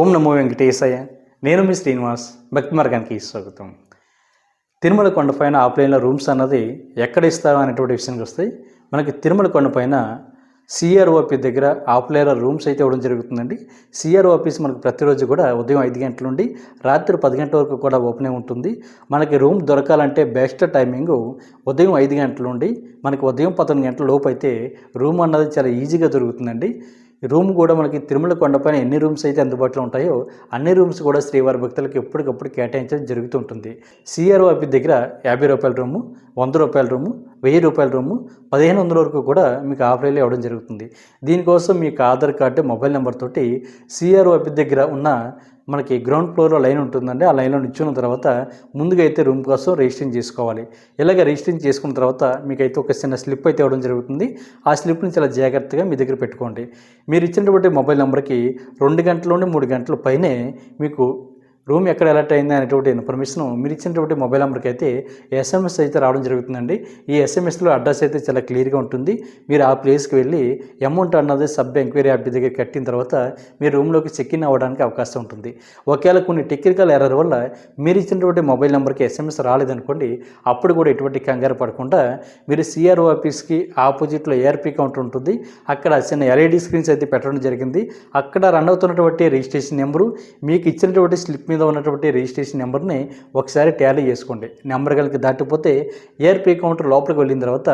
ఓం నమో వెంకటేశయ్య. నేను మీ శ్రీనివాస్. భక్తి మార్గానికి స్వాగతం. తిరుమల కొండపైన ఆఫ్లైన్లో రూమ్స్ అన్నది ఎక్కడ ఇస్తారు అనేటువంటి విషయానికి వస్తే మనకి తిరుమల కొండపైన సిఆర్ఓపి దగ్గర ఆఫ్లైన్లో రూమ్స్ అయితే ఇవ్వడం జరుగుతుందండి. సిఆర్ఓ మనకు ప్రతిరోజు కూడా ఉదయం ఐదు గంటల నుండి రాత్రి పది గంటల వరకు కూడా ఓపెన్ ఉంటుంది. మనకి రూమ్ దొరకాలంటే బెస్ట్ టైమింగ్ ఉదయం ఐదు గంటల నుండి మనకి ఉదయం పదకొండు గంటల లోపు అయితే రూమ్ అన్నది చాలా ఈజీగా దొరుకుతుందండి. రూమ్ కూడా మనకి తిరుమల కొండపైన ఎన్ని రూమ్స్ అయితే అందుబాటులో ఉంటాయో అన్ని రూమ్స్ కూడా శ్రీవారి భక్తులకు ఎప్పటికప్పుడు కేటాయించడం జరుగుతుంటుంది సిఆర్ఓ దగ్గర యాభై రూపాయల రూము వంద రూపాయల రూము వెయ్యి రూపాయల రూము పదిహేను వందల వరకు కూడా మీకు ఆఫ్లైన్లో ఇవ్వడం జరుగుతుంది. దీనికోసం మీకు ఆధార్ కార్డు మొబైల్ నెంబర్ తోటి సిఆర్ఓ దగ్గర ఉన్న మనకి గ్రౌండ్ ఫ్లోర్లో లైన్ ఉంటుందండి. ఆ లైన్లో నిచ్చున్న తర్వాత ముందుగా అయితే రూమ్ కోసం రిజిస్ట్రింగ్ చేసుకోవాలి. ఇలాగ రిజిస్ట్రింగ్ చేసుకున్న తర్వాత మీకైతే ఒక చిన్న స్లిప్ అయితే ఇవ్వడం జరుగుతుంది. ఆ స్లిప్ని చాలా జాగ్రత్తగా మీ దగ్గర పెట్టుకోండి. మీరు ఇచ్చినటువంటి మొబైల్ నెంబర్కి రెండు గంటల నుండి మూడు గంటల పైనే మీకు రూమ్ ఎక్కడ అలర్ట్ అయింది అనేటువంటి ఇన్ఫర్మేషన్ మీరు ఇచ్చినటువంటి మొబైల్ నెంబర్కి అయితే ఎస్ఎంఎస్ అయితే రావడం జరుగుతుందండి. ఈ ఎస్ఎంఎస్లో అడ్రస్ అయితే చాలా క్లియర్గా ఉంటుంది. మీరు ఆ ప్లేస్కి వెళ్ళి అమౌంట్ అన్నది సబ్ ఎంక్వైరీ యాప్ దగ్గర కట్టిన తర్వాత మీ రూమ్లోకి చెక్ ఇన్ అవ్వడానికి అవకాశం ఉంటుంది. ఒకవేళ కొన్ని టెక్నికల్ ఎర్రర్ వల్ల మీరు ఇచ్చినటువంటి మొబైల్ నెంబర్కి ఎస్ఎంఎస్ రాలేదనుకోండి అప్పుడు కూడా ఎటువంటి కంగారు పడకుండా మీరు సిఆర్ఓ ఆఫీస్కి ఆపోజిట్లో ఏఆర్పీ కౌంటర్ ఉంటుంది. అక్కడ చిన్న ఎల్ఈడి స్క్రీన్స్ అయితే పెట్టడం జరిగింది. అక్కడ రన్ అవుతున్నటువంటి రిజిస్ట్రేషన్ నెంబరు మీకు ఇచ్చినటువంటి స్లిప్ మీద మీద ఉన్నటువంటి రిజిస్ట్రేషన్ నెంబర్ని ఒకసారి ట్యాలీ చేసుకోండి. నెంబర్ కనుక దాటిపోతే ఏఆర్పీ కౌంటర్ లోపలికి వెళ్ళిన తర్వాత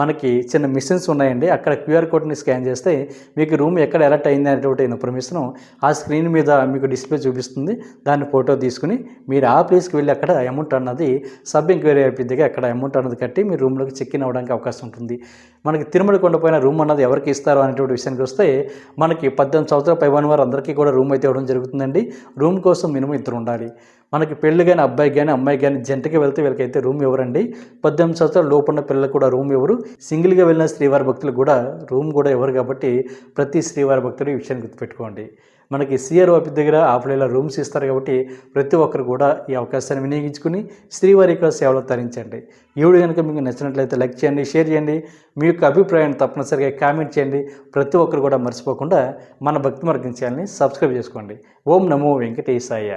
మనకి చిన్న మిషన్స్ ఉన్నాయండి. అక్కడ క్యూఆర్ కోడ్ని స్కాన్ చేస్తే మీకు రూమ్ ఎక్కడ ఎలర్ట్ అయింది అనేటువంటి ఇన్ఫర్మేషన్ ఆ స్క్రీన్ మీద మీకు డిస్ప్లే చూపిస్తుంది. దాన్ని ఫోటో తీసుకుని మీరు ఆ ప్లేస్కి వెళ్ళి అక్కడ అమౌంట్ అన్నది సబ్ ఎంక్వైరీ అయిపోయింది అక్కడ అమౌంట్ అన్నది కట్టి మీ రూమ్లోకి చెక్ ఇన్ అవ్వడానికి అవకాశం ఉంటుంది. మనకి తిరుమల కొండపైన రూమ్ అన్నది ఎవరికి ఇస్తారు అనేటువంటి విషయానికి వస్తే మనకి పద్దెనిమిది సంవత్సరాల పైబడిన వారు అందరికీ కూడా రూమ్ అయితే ఇవ్వడం జరుగుతుందండి. రూమ్ కోసం మినిమం ఇద్దరు ఉండాలి. మనకి పెళ్ళి కానీ అబ్బాయి కానీ అమ్మాయి కానీ జంటకి వెళ్తే వీళ్ళకైతే రూమ్ ఇవ్వరండి. పద్దెనిమిది సంవత్సరాల లోపున్న పిల్లలు కూడా రూమ్ ఇవ్వరు. సింగిల్గా వెళ్ళిన శ్రీవారి భక్తులు కూడా రూమ్ కూడా ఇవ్వరు కాబట్టి ప్రతి శ్రీవారి భక్తులు ఈ విషయాన్ని గుర్తుపెట్టుకోండి. మనకి సిఆర్ ఆఫీస్ దగ్గర ఆఫ్లైన్లో రూమ్స్ ఇస్తారు కాబట్టి ప్రతి ఒక్కరు కూడా ఈ అవకాశాన్ని వినియోగించుకుని శ్రీవారి యొక్క సేవలు తరించండి. ఈ వీడియో కనుక మీకు నచ్చినట్లయితే లైక్ చేయండి షేర్ చేయండి. మీ యొక్క అభిప్రాయాన్ని తప్పనిసరిగా కామెంట్ చేయండి. ప్రతి ఒక్కరు కూడా మర్చిపోకుండా మన భక్తి మార్గం ఛానల్ని సబ్స్క్రైబ్ చేసుకోండి. ఓం నమో వెంకటేశాయ.